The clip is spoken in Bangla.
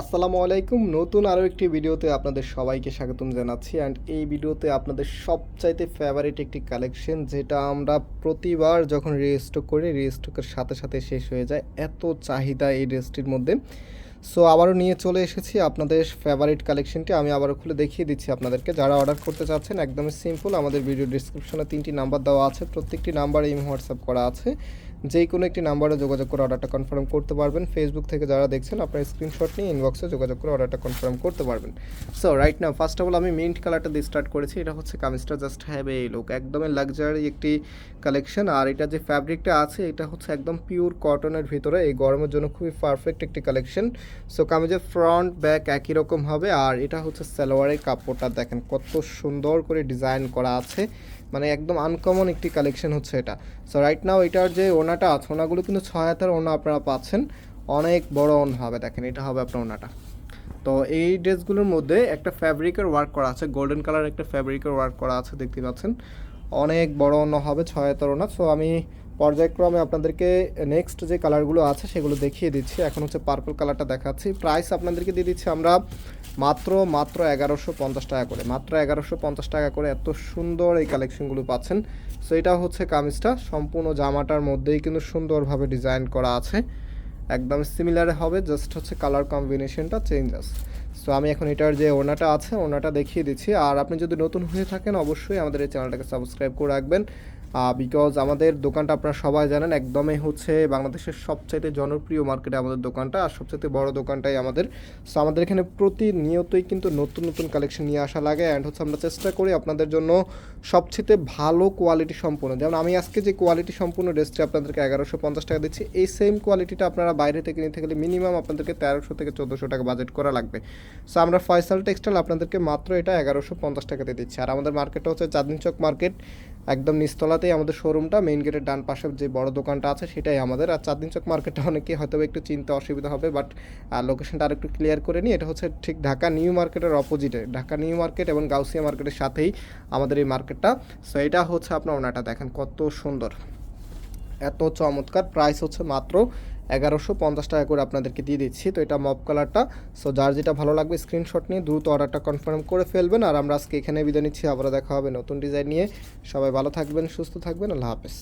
আসসালামু আলাইকুম। নতুন আরও একটি ভিডিওতে আপনাদের সবাইকে স্বাগতম জানাচ্ছি। অ্যান্ড এই ভিডিওতে আপনাদের সবচাইতে ফেভারিট একটি কালেকশন যেটা আমরা প্রতিবার যখন রিস্টক করি রিস্টকের সাথে সাথে শেষ হয়ে যায় এত চাহিদা এই ড্রেসটির মধ্যে। সো আবারও নিয়ে চলে এসেছি আপনাদের ফেভারিট কালেকশনটি আমি আবারও খুলে দেখিয়ে দিচ্ছি আপনাদেরকে। যারা অর্ডার করতে চাচ্ছেন, একদমই সিম্পল আমাদের ভিডিও ডিসক্রিপশনে তিনটি নাম্বার দেওয়া আছে। প্রত্যেকটি নাম্বারে ইম হোয়াটসঅ্যাপ করা আছে। যে কোনো একটি নাম্বারে যোগাযোগ করে অর্ডারটা কনফার্ম করতে পারবেন। ফেসবুক থেকে যারা দেখছেন, আপনার স্ক্রিনশট নিয়ে ইনবক্সে যোগাযোগ করে অর্ডারটা কনফার্ম করতে পারবেন। So right now first of all আমি মিন্ট কালারটা দিয়ে স্টার্ট করেছি। এটা হচ্ছে কামিজটা জাস্ট হ্যাভ এই লুক একদমই লাক্সারি একটি কালেকশন আর এটা যে ফ্যাব্রিকটা আছে, এটা হচ্ছে একদম পিওর কটনের ভিতরে। এই গরমের জন্য খুবই পারফেক্ট একটি কালেকশন সো কামিজের ফ্রন্ট ব্যাক একই রকম হবে। আর এটা হচ্ছে সালোয়ারের কাপড়টা। দেখেন কত সুন্দর করে ডিজাইন করা আছে। মানে একদম আনকমন একটি কালেকশন হচ্ছে এটা। সো রাইট নাও এটার যে ওনাটা আছে। ওনাগুলো কিন্তু ছয় হাতের ওনা আপনারা পাচ্ছেন। অনেক বড় ওনা হবে, দেখেন, এটা হবে আপনার ওনাটা। তো এই ড্রেসগুলোর মধ্যে একটা ফ্যাব্রিকের ওয়ার্ক করা আছে, গোল্ডেন কালার একটা ফ্যাব্রিকের ওয়ার্ক করা আছে, দেখতে পাচ্ছেন। অনেক বড় অন্য হবে, ছয় হাতের ওনা। সো আমি পর্যায়ক্রমে আপনাদেরকে নেক্সট যে কালারগুলো আছে সেগুলো দেখিয়ে দিচ্ছি। এখন হচ্ছে পার্পল কালারটা দেখাচ্ছি। প্রাইস আপনাদেরকে দিয়ে দিচ্ছি আমরা মাত্র মাত্র এগারোশো পঞ্চাশ টাকা করে। মাত্র এগারোশো পঞ্চাশ টাকা করে এত সুন্দর এই কালেকশনগুলো পাচ্ছেন। সো এটা হচ্ছে কামিজটা। সম্পূর্ণ জামাটার মধ্যেই কিন্তু সুন্দরভাবে ডিজাইন করা আছে। একদম সিমিলার হবে জাস্ট হচ্ছে কালার কম্বিনেশনটা চেঞ্জ আছে। সো আমি এখন এটার যে ওনাটা আছে ওনাটা দেখিয়ে দিচ্ছি। আর আপনি যদি নতুন হয়ে থাকেন, অবশ্যই আমাদের এই চ্যানেলটাকে সাবস্ক্রাইব করে রাখবেন। বিকজ আমাদের দোকানটা আপনারা সবাই জানেন, একদমই হচ্ছে বাংলাদেশের সবচাইতে জনপ্রিয় মার্কেটে আমাদের দোকানটা আর সবচাইতে বড় দোকানটাই আমাদের। সো আমাদের এখানে প্রতিনিয়তই কিন্তু নতুন নতুন কালেকশন নিয়ে আসা লাগে অ্যান্ড হচ্ছে আমরা চেষ্টা করি আপনাদের জন্য সবচেয়ে ভালো কোয়ালিটি সম্পূর্ণ যেমন আমি আজকে যে কোয়ালিটি সম্পূর্ণ ড্রেসটি আপনাদেরকে এগারোশো পঞ্চাশ টাকা দিচ্ছি, এই সেম কোয়ালিটিটা আপনারা বাইরে থেকে নিতে গেলে মিনিমাম আপনাদেরকে তেরোশো থেকে চোদ্দোশো টাকা বাজেট করা লাগবে। সো আমরা ফয়সাল টেক্সটাইল আপনাদেরকে মাত্র এটা এগারোশো পঞ্চাশ টাকাতে দিচ্ছি। আর আমাদের মার্কেটটা হচ্ছে চাঁদনি চক মার্কেট একদম নিস্তলাতেই আমাদের শোরুমটা মেইন গেটের ডান পাশে যে বড় দোকানটা আছে, সেটাই আমাদের। আর চাঁদিন চক মার্কেটটা অনেকে হয়তো একটু চিনতে অসুবিধা হবে বাট লোকেশনটা আর একটু ক্লিয়ার করে নিই। এটা হচ্ছে ঠিক ঢাকা নিউ মার্কেটের অপোজিটে ঢাকা নিউ মার্কেট এবং গাউসিয়া মার্কেটের সাথেই আমাদের এই মার্কেটটা। সো এটা হচ্ছে আপনার ওনাটা। দেখেন কত সুন্দর। এত চমৎকার। প্রাইস হচ্ছে মাত্র এগারোশো পঞ্চাশ টাকা করে আপনাদেরকে দিয়ে দিচ্ছি। তো এটা মপ কালারটা সো যার যেটা ভালো লাগবে স্ক্রিনশট নিয়ে দ্রুত অর্ডারটা কনফার্ম করে ফেলবেন। আর আমরা আজকে এখানে বিদায় নিচ্ছি। আবারও দেখা হবে নতুন ডিজাইন নিয়ে। সবাই ভালো থাকবেন, সুস্থ থাকবেন। আল্লাহ হাফেজ।